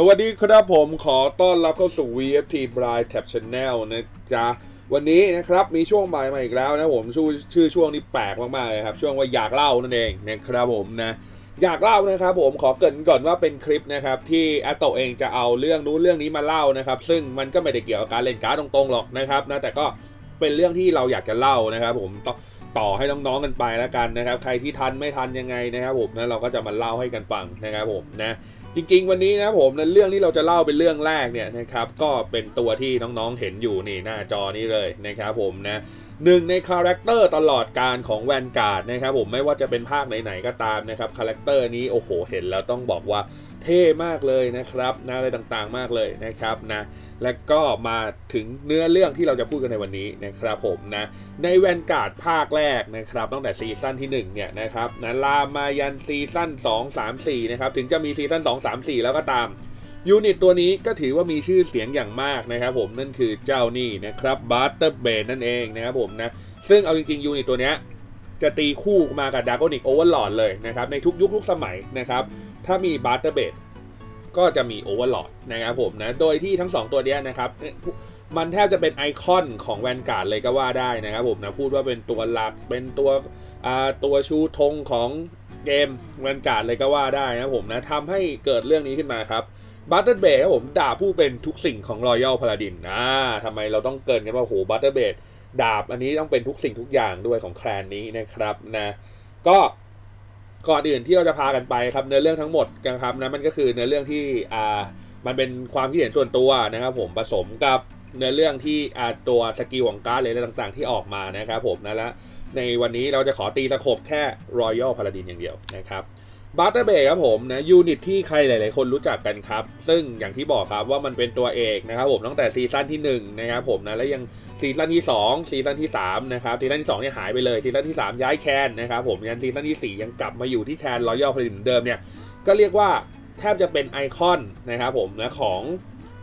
สวัสดีครับผมขอต้อนรับเข้าสู่ VFT Bride Tab Channel นะจ๊ะ วันนี้นะครับมีช่วงบ่ายมาอีกแล้วนะผมชื่อชื่อช่วงนี้แปลกมากๆเลยครับ ช่วงว่าอยากเล่านั่นเองนะครับผมนะอยากเล่านะครับผมขอเกริ่นก่อนว่าเป็นคลิปนะครับที่แอตโตเองจะเอาเรื่องนู้นเรื่องนี้มาเล่านะครับซึ่งมันก็ไม่ได้เกี่ยวกับการเล่นการ์ดตรงๆหรอกนะครับนะแต่ก็เป็นเรื่องที่เราอยากจะเล่านะครับผม ต่อให้น้องๆกันไปแล้วกันนะครับ ใครที่ทันไม่ทันยังไงนะครับผมนะเราก็จะมาเล่าให้กันฟังนะครับผมนะจริง ๆ วันนี้นะผมในเรื่องที่เราจะเล่าเป็นเรื่องแรกเนี่ยนะครับก็เป็นตัวที่น้องๆเห็นอยู่นี่หน้าจอนี้เลยนะครับผมนะหนึ่งในคาแรคเตอร์ตลอดการของแวนการ์ดนะครับผมไม่ว่าจะเป็นภาคไหนๆก็ตามนะครับคาแรคเตอร์นี้โอ้โหเห็นแล้วต้องบอกว่า เท่มากเลยนะครับนะอะไรต่างๆมากเลยนะครับนะและก็มาถึงเนื้อเรื่องที่เราจะพูดกันในวันนี้นะครับผมนะในแวนการ์ดภาคแรกนะครับตั้งแต่ซีซั่นที่1เนี่ยนะครับนะลามายันซีซั่น2 3 4นะครับถึงจะมีซีซั่น2 3 4 แล้วก็ตามยูนิตตัวนี้ก็ถือว่ามีชื่อเสียงอย่างมากนะครับผมนั่นคือเจ้านี่นะครับบัตเตอร์เบนนั่นเองนะครับผมนะซึ่งเอาจริงๆยูนิตตัวเนี้ยจะตีคู่มากับดาร์กอนิกโอเวอร์ลอดเลยนะครับในทุกยุคทุกสมัยนะครับ ถ้ามีบัตเตอร์เบนก็จะมีโอเวอร์ลอดนะครับผมนะ โดยที่ทั้ง 2 ตัวนี้นะครับมันแทบจะเป็นไอคอนของแวนการ์ดเลยก็ว่าได้นะครับผมนะพูดว่าเป็นตัวหลักเป็นตัวตัวชูธงของเกมแวนการ์ดเลยก็ว่าได้นะผมนะทำให้เกิดเรื่องนี้ขึ้นมาครับบัตเตอร์เบดครับผมด่าผู้เป็นทุกสิ่งของรอยัลพาลาดินอ่าทำไมเราต้องเกินกันว่าโหบัตเตอร์เบดดาบอันนี้ต้องเป็นทุกสิ่งทุกอย่างด้วยของแคลนนี้นะครับนะก็ ก่อนอื่นที่เราจะพากันไปครับเนื้อเรื่องทั้งหมดกันครับนะมันก็คือเนื้อเรื่องที่อ่ามันเป็นความคิดเห็นส่วนตัวนะครับ ผมผสมกับเนื้อเรื่องที่อ่าตัวสกิลของการ์ดอะไรต่างๆ ที่ออกมานะครับผมนะและในวันนี้เราจะขอตีสะขบแค่รอยัลพาลาดินอย่างเดียวนะครับ บัตเตอร์เบครับผมนะยูนิตที่ใครหลาย ๆ คนรู้จักกันครับ ซึ่งอย่างที่บอกครับว่ามันเป็นตัวเอกนะครับผมตั้งแต่ซีซั่นที่1นะครับผมนะแล้วยังซีซั่นที่2ซีซั่นที่3นะครับซีซั่นที่2เนี่ยหายไปเลยซีซั่นที่ 3 ย้ายแคนนะครับผมยันซีซั่นที่4ยังกลับมาอยู่ที่แคนรอยัลพลินเดิมเนี่ยก็เรียกว่าแทบจะเป็นไอคอนนะครับผมนะของ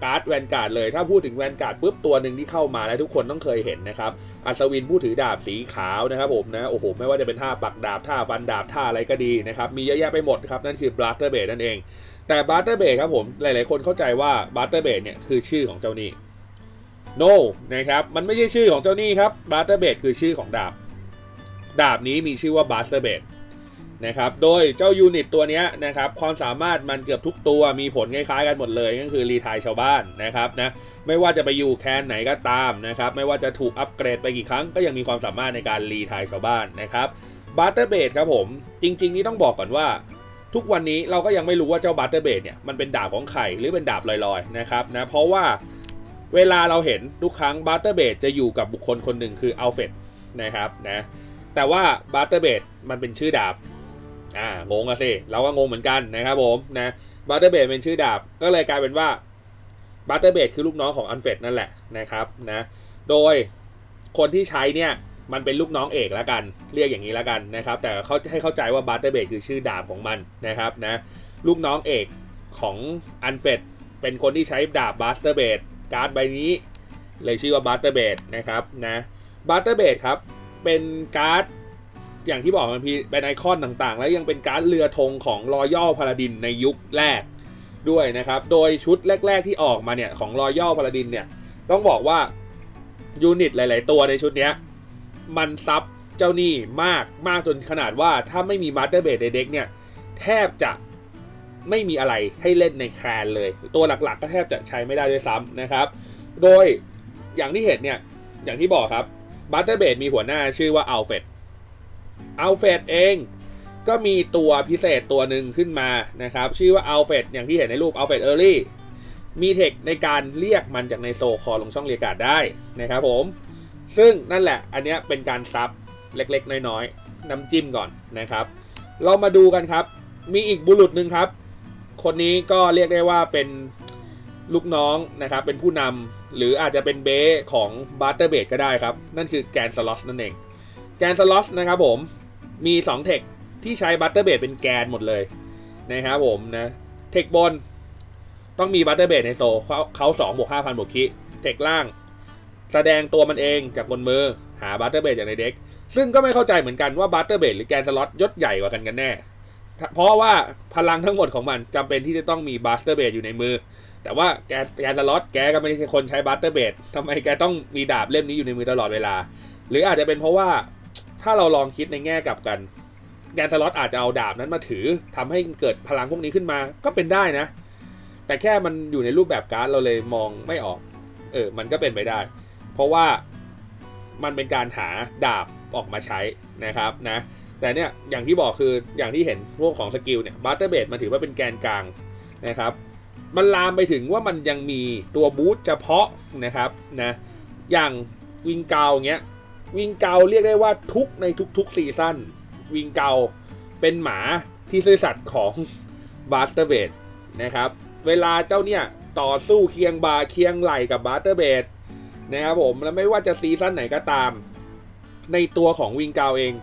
การ์ดแวนการ์ดเลย ถ้าพูดถึงแวนการ์ดปุ๊บตัวหนึ่งที่เข้ามาแล้วทุกคนต้องเคยเห็นนะครับ อัศวินผู้ถือดาบสีขาวนะครับผมนะ โอ้โห ไม่ว่าจะเป็นท่าปักดาบท่าฟันดาบท่าอะไรก็ดีนะครับ มีเยอะแยะไปหมดครับ นั่นคือบ l สเตอร์เบดนั่นเอง แต่บ l สเตอร์เบดครับผม หลายๆ คนเข้าใจว่าบ l สเตอร์เบดเนี่ยคือชื่อของเจ้านี่ no นะครับ มันไม่ใช่ชื่อของเจ้านี่ครับบ l สเตอร์เบดคือชื่อของดาบ ดาบนี้มีชื่อว่าบ l สเตอร์เบด นะครับ โดยเจ้ายูนิตตัวนี้นะครับความสามารถมันเกือบทุกตัวมีผลคล้ายๆกันหมดเลยก็คือรีทายชาวบ้านนะครับนะไม่ว่าจะไปอยู่แคนไหนก็ตามนะครับไม่ว่าจะถูกอัปเกรดไปกี่ครั้งก็ยังมีความสามารถในการรีทายชาวบ้านนะครับบัตเตอร์เบดครับผมจริง ๆ นี่ต้องบอกก่อนว่า ทุกวันนี้เราก็ยังไม่รู้ว่าเจ้าบัตเตอร์เบดเนี่ยมันเป็นดาบของไข่หรือเป็นดาบลอยๆนะครับนะเพราะว่าเวลาเราเห็นทุกครั้งบัตเตอร์เบดจะอยู่กับบุคคลคนหนึ่งคืออัลเฟดนะครับนะแต่ว่าบัตเตอร์เบดมันเป็นชื่อดาบ อ่างงอะสิเราก็งงเหมือนกันนะครับผมนะบัตเตอร์เบดเป็นชื่อดาบ ก็เลยกลายเป็นว่าบัตเตอร์เบดคือลูกน้องของอันเฟดนั่นแหละนะครับนะโดยคนที่ใช้เนี่ยมันเป็นลูกน้องเอกแล้วกัน เรียกอย่างนี้แล้วกันนะครับ แต่เขาให้เข้าใจว่าบัตเตอร์เบดคือชื่อดาบของมันนะครับนะลูกน้องเอกของอันเฟดเป็นคนที่ใช้ดาบบัตเตอร์เบดการ์ดใบนี้ เลยชื่อว่าบัตเตอร์เบดนะครับนะบัตเตอร์เบดครับเป็นการ์ด อย่างที่บอกมันพีเป็นไอคอนต่างๆ แล้วยังเป็นการ์ดเรือธงของรอยัลพาลาดินในยุคแรกด้วยนะครับ โดยชุดแรก ๆ ที่ออกมาเนี่ย ของรอยัลพาลาดินเนี่ย ต้องบอกว่า ยูนิตหลาย ๆ ตัวในชุดเนี้ย มันซับเจ้านี่มากมากจนขนาดว่าถ้าไม่มีมาสเตอร์เบดในเด็กเนี่ย แทบจะไม่มีอะไรให้เล่นในแคลนเลย ตัวหลักๆ ก็แทบจะใช้ไม่ได้ด้วยซ้ำนะครับ โดยอย่างที่เห็นเนี่ย อย่างที่บอกครับบัตเตอร์เบดมีหัวหน้าชื่อว่าอัลเฟด อัลเฟดเองก็มีตัวพิเศษตัวหนึ่งขึ้นมานะครับ ชื่อว่าอัลเฟดอย่างที่เห็นในรูปอัลเฟดเออร์ลี่มีเทคในการเรียกมันจากในโซคอลงช่องเรียการ์ดได้นะครับผม ซึ่งนั่นแหละอันนี้เป็นการซับเล็กๆ น้อยๆน้ำจิ้มก่อนนะครับ เรามาดูกันครับ มีอีกบุรุษหนึ่งครับ คนนี้ก็เรียกได้ว่าเป็นลูกน้องนะครับ เป็นผู้นำหรืออาจจะเป็นเบสของบัตเตอร์เบดก็ได้ครับ นั่นคือแกนสล็อสนั่นเอง แกนสล็อสนะครับผม มี2เทคที่ใช้บัตเตอร์เบดเป็นแกนหมดเลยนะครับผมนะเทคบน ต้องมีบัตเตอร์เบดในโซเขาเขาสองบวกห้าพันบวกคิเทคล่าง แสดงตัวมันเองจากบนมือหาบัตเตอร์เบดจากในเด็ก ซึ่งก็ไม่เข้าใจเหมือนกันว่าบัตเตอร์เบดหรือแกนสล็อตยศใหญ่กว่ากันกันแน่ เพราะว่าพลังทั้งหมดของมันจำเป็นที่จะต้องมีบัสเตอร์เบดอยู่ในมือ แต่ว่าแกแกนสล็อตแกก็ไม่ใช่คนใช้บัสเตอร์เบดทำไมแกต้องมีดาบเล่มนี้อยู่ในมือตลอดเวลา หรืออาจจะเป็นเพราะว่า ถ้าเราลองคิดในแง่กับกันแกนสล็อตอาจจะเอาดาบนั้นมาถือทำให้เกิดพลังพวกนี้ขึ้นมาก็เป็นได้นะ แต่แค่มันอยู่ในรูปแบบการ์ดเราเลยมองไม่ออก เออ มันก็เป็นไปได้ เพราะว่ามันเป็นการหาดาบออกมาใช้นะครับนะ แต่เนี่ยอย่างที่บอกคืออย่างที่เห็นพวกของสกิลเนี่ยบัตเตอร์เบดมันถือว่าเป็นแกนกลางนะครับ มันลามไปถึงว่ามันยังมีตัวบูทเฉพาะนะครับนะอย่างวิงเกาเงี้ย วิงเกาเรียกได้ว่าทุกในทุกๆซีซั่นวิงเกาเป็นหมาที่ซื่อสัตย์ของบัตเตอร์เบดนะครับ เวลาเจ้าเนี่ยต่อสู้เคียงบาเคียงไหลกับบัตเตอร์เบดนะครับผมแล้วไม่ว่าจะซีซั่นไหนก็ตาม ในตัวของวิงเกาเอง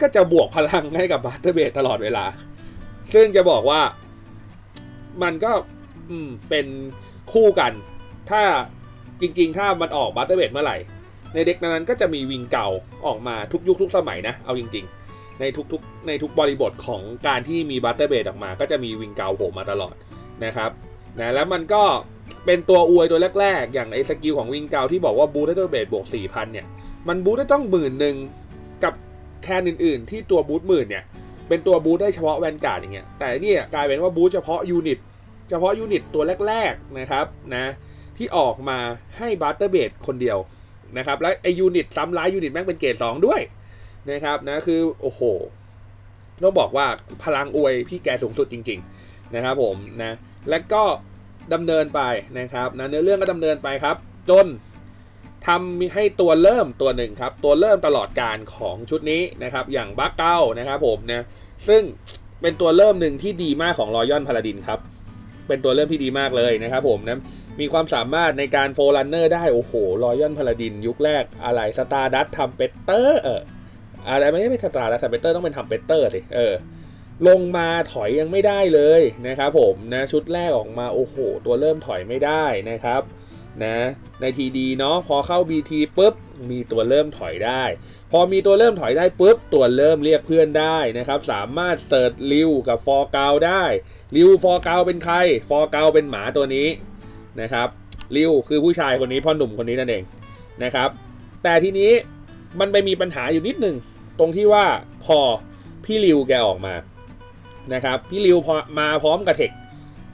ก็จะบวกพลังให้กับบัตเตอร์เบดตลอดเวลา ซึ่งจะบอกว่ามันก็เป็นคู่กัน ถ้าจริง ๆ ถ้ามันออกบัตเตอร์เบดเมื่อไหร่ ในเด็กนั้นก็จะมีวิงเก่าออกมาทุกยุคทุกสมัยนะ เอาจริง ๆ ในทุกๆในทุกบริบทของการที่มีบัตเตอร์เบดออกมา ก็จะมีวิงเก่าโผล่มาตลอดนะครับนะแล้วมันก็เป็นตัวอวยตัวแรก ๆ อย่างไอ้สกิลของวิงเก่าที่บอกว่าบูตเตอร์เบดบวก4,000เนี่ยมันบูตได้ต้องหมื่นหนึ่งกับแคนอื่น ๆ ที่ตัวบูทหมื่นเนี่ยเป็นตัวบูทได้เฉพาะแวนการ์ดอย่างเงี้ยแต่เนี่ยกลายเป็นว่าบูทเฉพาะยูนิตเฉพาะยูนิตตัวแรก ๆ นะครับนะที่ออกมาให้บัตเตอร์เบดคนเดียว นะครับ และไอยูนิตซ้ำร้ายยูนิตแม่งเป็นเกรดสองด้วยนะครับนะคือโอ้โหต้องบอกว่าพลังอวยพี่แกสูงสุดจริง ๆ นะครับผมนะและก็ดำเนินไปนะครับนะเนื้อเรื่องก็ดำเนินไปครับ จนทำให้ตัวเริ่มตัวหนึ่งครับ ตัวเริ่มตลอดการของชุดนี้นะครับ อย่างบัคเก้านะครับผมนะซึ่งเป็นตัวเริ่มหนึ่งที่ดีมากของรอยอนพาลาดินครับ เป็นตัวเริ่มที่ดีมากเลยนะครับผมนะมีความสามารถในการโฟลันเนอร์ได้ โอ้โหรอยอนพาลาดิน ยุคแรกอะไรสตาร์ดัตทำเปตเตอร์เอออะไรไม่ใช่เป็นสตาร์ดัตทำเปตเตอร์ต้องเป็นทำเปตเตอร์สิเออลงมาถอยยังไม่ได้เลยนะครับผมนะชุดแรกออกมาโอ้โห ตัวเริ่มถอยไม่ได้นะครับนะในทีดีเนาะพอเข้า BT ปุ๊บมีตัวเริ่มถอยได้ พอมีตัวเริ่มถอยได้ปุ๊บตัวเริ่มเรียกเพื่อนได้นะครับ สามารถเสิร์ชริวกับฟอร์กาวได้ริวฟอร์กาวเป็นใครฟอร์กาวเป็นหมาตัวนี้นะครับริวคือผู้ชายคนนี้พ่อหนุ่มคนนี้นั่นเองนะครับ แต่ทีนี้มันไปมีปัญหาอยู่นิดหนึ่งตรงที่ว่าพอพี่ริวแกออกมานะครับ พี่ริวมาพร้อมกับเทค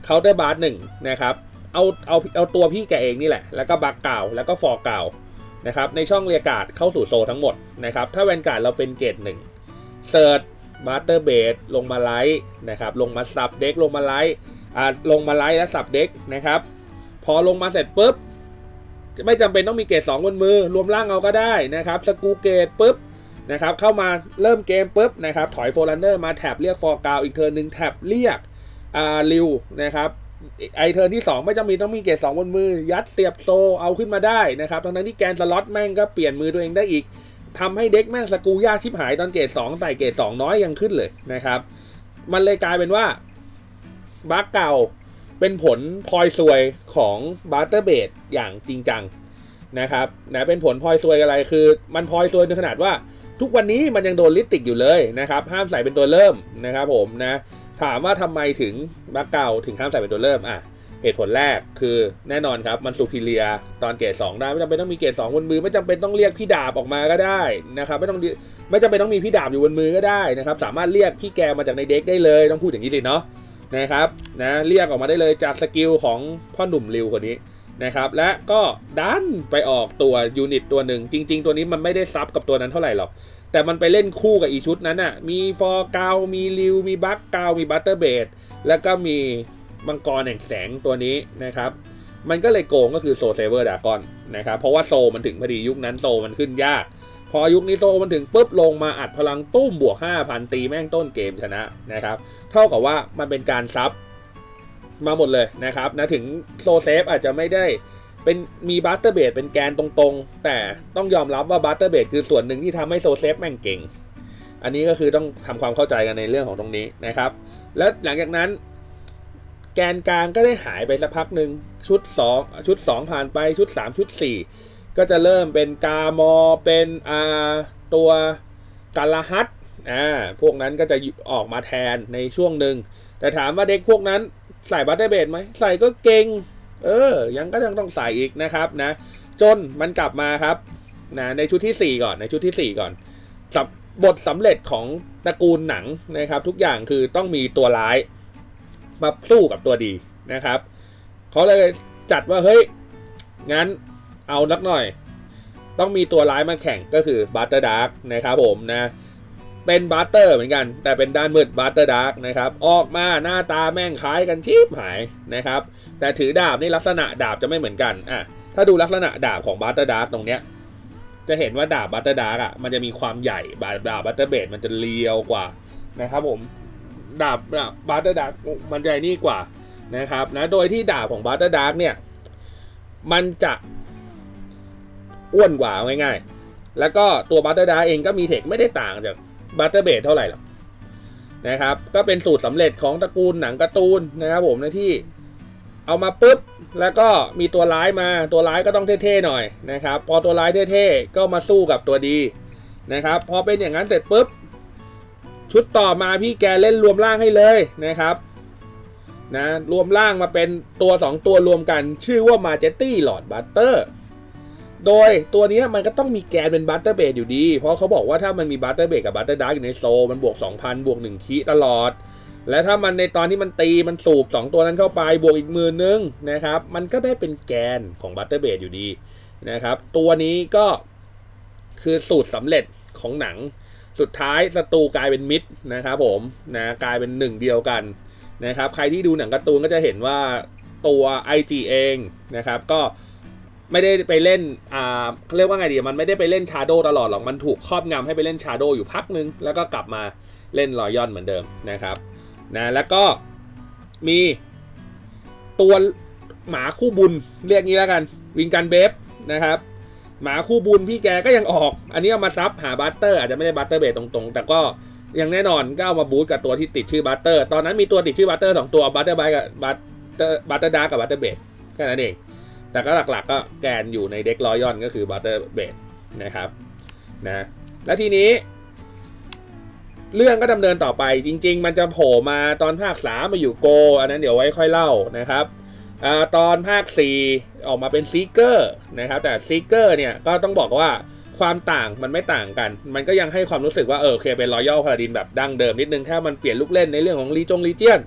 เคาน์เตอร์บาร์หนึ่งนะครับเอาเอาเอาตัวพี่แกเองนี่แหละ แล้วก็บักเก่าแล้วก็ฟอร์เก่า นะครับในช่องเรียกาดเข้าสู่โซทั้งหมดนะครับถ้าแวนการ์ดเราเป็นเกรดหนึ่งเซิร์ชมาสเตอร์เบดลงมาไลท์นะครับลงมาสับเด็กลงมาไลท์อ่าลงมาไลท์และสับเด็กนะครับพอลงมาเสร็จปุ๊บไม่จำเป็นต้องมีเกรด2บนมือ รวมร่างเอาก็ได้นะครับสกูเกตปุ๊บนะครับเข้ามาเริ่มเกมปุ๊บนะครับถอยโฟลันเนอร์มาแท็บเรียกฟอร์กาวอีกเทิร์นหนึ่งแท็บเรียกอ่าริวนะครับ ไอเทิร์นที่ 2 ไม่จำเป็นต้องมีเกรด2บนมือ ยัดเสียบโซเอาขึ้นมาได้นะครับทั้งนั้นที่แกนสล็อตแม่งก็เปลี่ยนมือตัวเองได้อีกทำให้เด็กแม่งสกูยากชิบหายตอนเกรด2ใส่เกรด2น้อยยังขึ้นเลยนะครับ มันเลยกลายเป็นว่าบัคเก่าเป็นผลพลอยซวยของบัตเตอร์เบดอย่างจริงจังนะครับนะเป็นผลพลอยซวยอะไรคือ มันพลอยซวยในขนาดว่า ทุกวันนี้มันยังโดนลิสติกอยู่เลยนะครับ ห้ามใส่เป็นตัวเริ่มนะครับผมนะ ถามว่าทำไมถึงบัคเก่าถึงห้ามใส่เป็นตัวเริ่มอะเหตุผลแรกคือแน่นอนครับมันสุพิเลียตอนเกรด2ได้ไม่จำเป็นต้องมีเกรด2บนมือ ไม่จำเป็นต้องเรียกพี่ดาบออกมาก็ได้นะครับไม่ต้องไม่จำเป็นต้องมีพี่ดาบอยู่บนมือก็ได้นะครับสามารถเรียกพี่แกมาจากในเด็กได้เลยต้องพูดอย่างนี้สิเนาะนะครับนะเรียกออกมาได้เลยจากสกิลของพ่อหนุ่มริวคนนี้ นะครับ และก็ดันไปออกตัวยูนิตตัวหนึ่ง จริง ๆ ตัวนี้มันไม่ได้ซับกับตัวนั้นเท่าไหร่หรอก แต่มันไปเล่นคู่กับอีชุดนั้นน่ะ มีฟอร์กาว มีริว มีบัคกาว มีบัตเตอร์เบดแล้วก็มีมังกรแห่งแสงตัวนี้นะครับ มันก็เลยโกงก็คือโซเซเวอร์ดากอนนะครับ เพราะว่าโซมันถึงพอดียุคนั้นโซมันขึ้นยาก พอยุคนี้โซมันถึงปุ๊บลงมาอัดพลังตุ้มบวก 5,000 ตีแม่งต้นเกมชนะนะครับ เท่ากับว่ามันเป็นการซับ มาหมดเลยนะครับนะถึงโซเซฟอาจจะไม่ได้เป็นมีบัตเตอร์เบดเป็นแกนตรงๆ แต่ต้องยอมรับว่าบัตเตอร์เบดคือส่วนหนึ่งที่ทำให้โซเซฟแม่งเก่ง อันนี้ก็คือต้องทำความเข้าใจกันในเรื่องของตรงนี้นะครับ แล้วหลังจากนั้น แกนกลางก็ได้หายไปสักพักหนึ่งชุด 2 ชุด 2 ผ่านไปชุด 3 ชุด 4 ก็จะเริ่มเป็นกามอเป็นอาตัวกาลาฮัตอ่าพวกนั้นก็จะออกมาแทนในช่วงหนึ่งแต่ถามว่าเด็กพวกนั้น ใส่บัตเตอร์เบดไหมใส่ก็เก่ง เออ ยังก็ยังต้องใส่อีกนะครับนะ จนมันกลับมาครับนะในชุดที่ 4 ก่อนในชุดที่ 4 ก่อนบทสำเร็จของตระกูลหนังนะครับ ทุกอย่างคือต้องมีตัวร้าย มาสู้กับตัวดีนะครับเขาเลยจัดว่าเฮ้ยงั้นเอานักหน่อย ต้องมีตัวร้ายมาแข่งก็คือบัตเตอร์ดาร์กนะครับผมนะ เป็นบัตเตอร์เหมือนกัน แต่เป็นด้านมืดบัตเตอร์ดาร์กนะครับ ออกมาหน้าตาแม่งคล้ายกันชีพหายนะครับ แต่ถือดาบนี่ลักษณะดาบจะไม่เหมือนกันอะถ้าดูลักษณะดาบของบัตเตอร์ดาร์กตรงเนี้ยจะเห็นว่าดาบบัตเตอร์ดาร์กอะมันจะมีความใหญ่ดาบดาบบัตเตอร์เบดมันจะเรียวกว่านะครับผมดาบดาบบัตเตอร์ดาร์กมันจะนี่กว่านะครับนะโดยที่ดาบของบัตเตอร์ดาร์กเนี่ยมันจะอ้วนกว่าเอาง่ายๆ แล้วก็ตัวบัตเตอร์ดาร์กเองก็มีเทคไม่ได้ต่างจาก บัตเตอร์เบดเท่าไหร่หรอกนะครับ ก็เป็นสูตรสำเร็จของตระกูลหนังการ์ตูนนะครับผมนะที่เอามาปุ๊บ แล้วก็มีตัวร้ายมาตัวร้ายก็ต้องเท่ๆหน่อยนะครับ พอตัวร้ายเท่ๆก็มาสู้กับตัวดีนะครับ พอเป็นอย่างนั้นเสร็จปุ๊บ ชุดต่อมาพี่แกเล่นรวมร่างให้เลยนะครับนะรวมร่างมาเป็นตัว 2 ตัวรวมกัน ชื่อว่า Majesty Lord Butter โดยตัวนี้มันก็ต้องมีแกนเป็นบัตเตอร์เบดอยู่ดี เพราะเขาบอกว่าถ้ามันมีบัตเตอร์เบดกับบัตเตอร์ดาร์กอยู่ในโซลมันบวก 2,000 บวก 1 คีตลอด และถ้ามันในตอนที่มันตีมันสูบ 2 ตัวนั้นเข้าไปบวกอีกหมื่นนึงนะครับ มันก็ได้เป็นแกนของบัตเตอร์เบดอยู่ดีนะครับ ตัวนี้ก็คือสูตรสำเร็จของหนัง สุดท้ายศัตรูกลายเป็นมิตรนะครับผมนะกลายเป็นหนึ่งเดียวกันนะครับ ใครที่ดูหนังการ์ตูนก็จะเห็นว่าตัว IG เองนะครับก็ ไม่ได้ไปเล่นอ่าเขาเรียกว่าไงดีมันไม่ได้ไปเล่นชาโดตลอดหรอกมันถูกครอบงำให้ไปเล่นชาโดอยู่พักนึง แล้วก็กลับมาเล่นรอยยอนเหมือนเดิมนะครับนะแล้วก็มีตัวหมาคู่บุญเรียกงี้แล้วกันวิงกันเบฟนะครับหมาคู่บุญพี่แกก็ยังออก อันนี้เอามาซับหาบัตเตอร์ อาจจะไม่ได้บัตเตอร์เบสตรงๆ แต่ก็ยังแน่นอนก็เอามาบูตกับตัวที่ติดชื่อบัตเตอร์ ตอนนั้นมีตัวติดชื่อบัตเตอร์สองตัวบัตเตอร์ไบกับบัตเตอร์บัตเตอร์ดากับบัตเตอร์เบสแค่นั้นเอง แต่ก็หลักๆก็แกนอยู่ในเด็กรอยอนก็คือบัตเตอร์เบดนะครับนะและทีนี้ เรื่องก็ดำเนินต่อไปจริง ๆ มันจะโผล่มาตอนภาค3มาอยู่โก อันนั้นเดี๋ยวไว้ค่อยเล่านะครับอาตอนภาค 4 ออกมาเป็นซีเกอร์นะครับแต่ซีเกอร์เนี่ยก็ต้องบอกว่าความต่างมันไม่ต่างกัน มันก็ยังให้ความรู้สึกว่าเออโอเคเป็นรอยัลพาราดินแบบดั้งเดิมนิดนึงแค่มันเปลี่ยนลูกเล่นในเรื่องของลีจงลีเจียน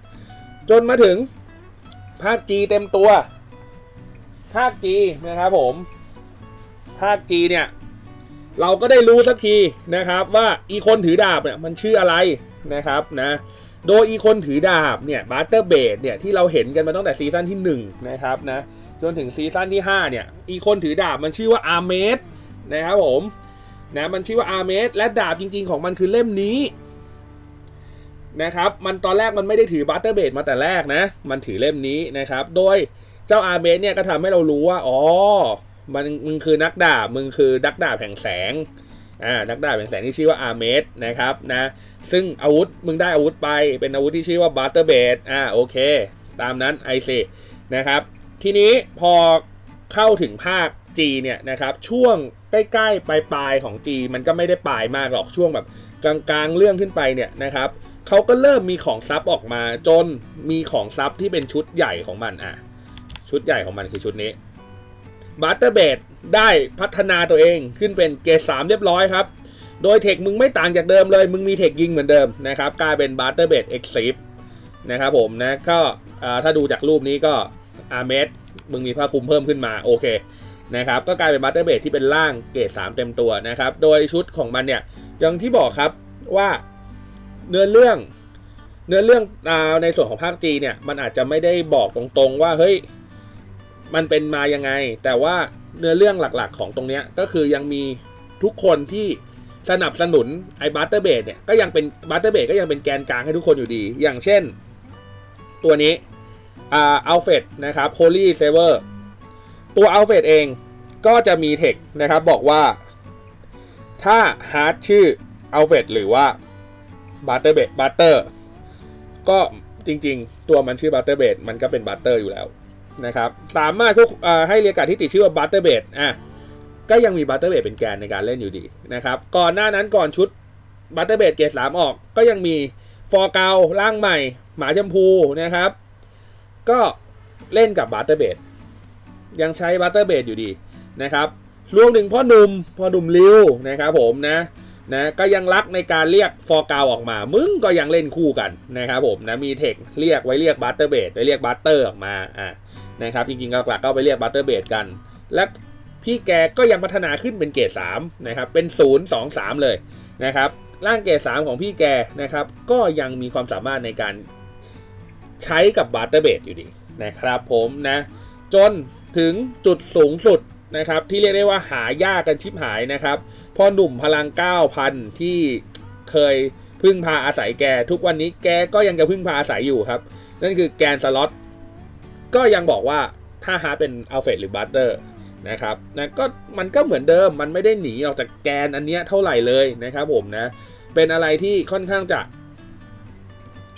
จนมาถึงภาค G เต็มตัว ภาค G นะครับผมภาค G เนี่ย เราก็ได้รู้สักทีนะครับว่าอีคนถือดาบเนี่ยมันชื่ออะไรนะครับนะโดยอีคนถือดาบเนี่ยบัตเตอร์เบดเนี่ยที่เราเห็นกันมาตั้งแต่ซีซั่นที่1นะครับนะจนถึงซีซั่นที่ 5 เนี่ย อีคนถือดาบมันชื่อว่าอาร์เมสนะครับผมนะมันชื่อว่าอาร์เมสและดาบจริง ๆ ของมันคือเล่มนี้นะครับ มันตอนแรกมันไม่ได้ถือบัตเตอร์เบดมาแต่แรกนะ มันถือเล่มนี้นะครับ โดย เจ้าอาร์เมสเนี่ยก็ทำให้เรารู้ว่า อ๋อ มันมึงคือนักดาบ มึงคือนักดาบแห่งแสง อ่า นักดาบแห่งแสงที่ชื่อว่าอาร์เมสนะครับนะ ซึ่งอาวุธมึงได้อาวุธไป เป็นอาวุธที่ชื่อว่าบัตเตอร์เบดอ่า โอเค ตามนั้นไอซีนะครับ ทีนี้พอเข้าถึงภาค G เนี่ยนะครับ ช่วงใกล้ๆปลายๆของ G มันก็ไม่ได้ปลายมากหรอก ช่วงแบบกลางๆเรื่องขึ้นไปเนี่ยนะครับเขาก็เริ่มมีของซับออกมาจนมีของซับที่เป็นชุดใหญ่ของมันอะ ชุดใหญ่ของมันคือชุดนี้บัตเตอร์เบดได้พัฒนาตัวเองขึ้นเป็นเกรดสามเรียบร้อยครับ โดยเทคมึงไม่ต่างจากเดิมเลย มึงมีเทคยิงเหมือนเดิมนะครับ กลายเป็นบัตเตอร์เบดเอ็กซ์ซีฟนะครับผมนะก็ถ้าดูจากรูปนี้ก็อาร์เมสมึงมีผ้าคลุมเพิ่มขึ้นมาโอเคนะครับก็กลายเป็นบัตเตอร์เบดที่เป็นร่างเกรด3เต็มตัวนะครับ โดยชุดของมันเนี่ยอย่างที่บอกครับว่าเนื้อเรื่องเนื้อเรื่องในส่วนของภาคจีเนี่ยมันอาจจะไม่ได้บอกตรงๆ ว่าเฮ้ย มันเป็นมายังไง แต่ว่าเนื้อเรื่องหลักๆของตรงเนี้ยก็คือยังมีทุกคนที่สนับสนุนไอ้บัตเตอร์เบดเนี่ยก็ยังเป็นบัตเตอร์เบดก็ยังเป็นแกนกลางให้ทุกคนอยู่ดี อย่างเช่น ตัวนี้อ่าอัลเฟดนะครับโฮลี่เซเวอร์ตัวอัลเฟดเองก็จะมีเทคนะครับบอกว่าถ้าฮาร์ดชื่ออัลเฟดหรือว่าบัตเตอร์เบดบัตเตอร์ก็จริงๆ ตัวมันชื่อบัตเตอร์เบดมันก็เป็นบัตเตอร์อยู่แล้ว นะครับสามารถควบให้เรียกการที่ติดชื่อว่าบัตเตอร์เบดอะก็ยังมีบัตเตอร์เบดเป็นแกนในการเล่นอยู่ดีนะครับก่อนหน้านั้นก่อนชุดบัตเตอร์เบดเกรดสามออกก็ยังมีฟอร์เการ่างใหม่ หมาชมพูนะครับ ก็เล่นกับบัตเตอร์เบดยังใช้บัตเตอร์เบดอยู่ดีนะครับรวมถึงพ่อหนุ่มพ่อหนุ่มลิวนะครับผมนะนะก็ยังรักในการเรียกฟอร์เกาออกมา มึงก็ยังเล่นคู่กันนะครับผมนะมีเทคเรียกไว้เรียกบัตเตอร์เบดไว้เรียกบัตเตอร์ออกมาอ่า นะครับจริงๆหลักๆก็ไปเรียกบัตเตอร์เบดกัน และพี่แกก็ยังพัฒนาขึ้นเป็นเกรด3นะครับเป็น 0 2 3 เลยนะครับร่างเกรด3ของพี่แกนะครับก็ยังมีความสามารถในการใช้กับบัตเตอร์เบดอยู่ดีนะครับผมนะจนถึงจุดสูงสุดนะครับที่เรียกได้ว่าหายากกันชิบหายนะครับพอหนุ่มพลัง 9,000 ที่เคยพึ่งพาอาศัยแก ทุกวันนี้แกก็ยังจะพึ่งพาอาศัยอยู่ครับ นั่นคือแกนสล็อต ก็ยังบอกว่าถ้าฮาร์ดเป็นอัลเฟดหรือบัตเตอร์นะครับนะก็มันก็เหมือนเดิมมันไม่ได้หนีออกจากแกนอันเนี้ยเท่าไหร่เลยนะครับผมนะ เป็นอะไรที่ค่อนข้างจะ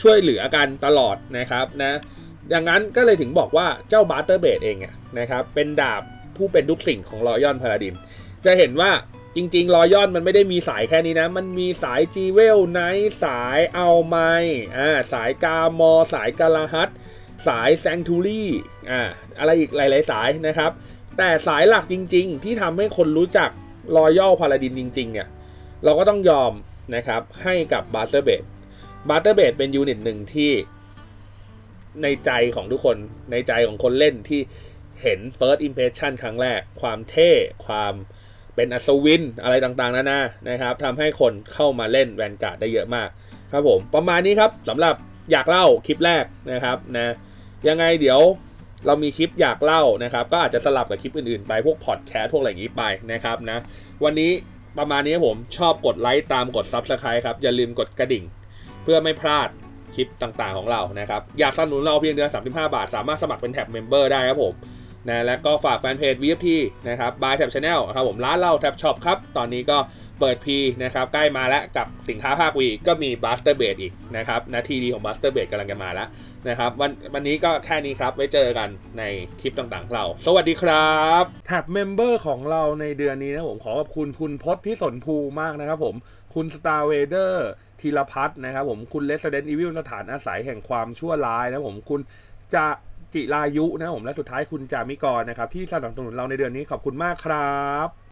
ช่วยเหลือกันตลอดนะครับนะดังนั้นก็เลยถึงบอกว่าเจ้าบัตเตอร์เบดเองนะครับเป็นดาบผู้เป็นทุกสิ่งของรอยอนพาราดิน จะเห็นว่าจริงๆรอยอนมันไม่ได้มีสายแค่นี้นะ มันมีสายจีเวลไนสายเอาไมอ่าสายกามอ สายกาลาฮัต สายแซงทูรี่อ่าอะไรอีกหลาย ๆ สายนะครับ แต่สายหลักจริง ๆ ที่ทำให้คนรู้จักรอยัลพาราดินจริง ๆ เนี่ย เราก็ต้องยอมนะครับ ให้กับบาร์เตอร์เบดบาร์เตอร์เบดเป็นยูนิตหนึ่งที่ในใจของทุกคนในใจของคนเล่นที่เห็น First Impression ครั้งแรก ความเท่ ความเป็นอัศวิน อะไรต่างๆนานานะครับทำให้คนเข้ามาเล่นแวนการ์ดได้เยอะมาก ครับผม ประมาณนี้ครับสำหรับอยากเล่าคลิปแรกนะครับนะ ยังไงเดี๋ยวเรามีคลิปอยากเล่านะครับ ก็อาจจะสลับกับคลิปอื่นๆไปพวกพอดแคสต์พวกอะไรอย่างนี้ไปนะครับนะ วันนี้ประมาณนี้ครับผมชอบกดไลค์ตามกด Subscribe ครับ อย่าลืมกดกระดิ่ง เพื่อไม่พลาดคลิปต่างๆของเรานะครับ อยากสนับสนุนเราเพียงเดือน 35 บาท สามารถสมัครเป็นแท็บเมมเบอร์ได้ครับผม นะและก็ฝากแฟนเพจ VFT นะครับ by Tab Channel ครับผมร้านเราแท็บช็อปครับ ตอนนี้ก็เปิดพีนะครับใกล้มาแล้วกับสินค้าภาควีก็มีบัสเตอร์เบดอีกนะครับนาทีดีของบัสเตอร์เบดกำลังจะมาแล้วนะครับวันวันนี้ก็แค่นี้ครับ ไว้เจอกันในคลิปต่างๆของเรา สวัสดีครับแท็บเมมเบอร์ของเราในเดือนนี้นะผมขอขอบคุณคุณพศพิสนภูมากนะครับผมคุณสตาร์เวเดอร์ธีรพัฒน์นะครับผมคุณเลสเดนอีวิลสถานอาศัยแห่งความชั่วร้ายนะผมคุณจะ จิรายุนะครับผมและสุดท้ายคุณจามิกรนะครับที่สนับสนุนเราในเดือนนี้ขอบคุณมากครับ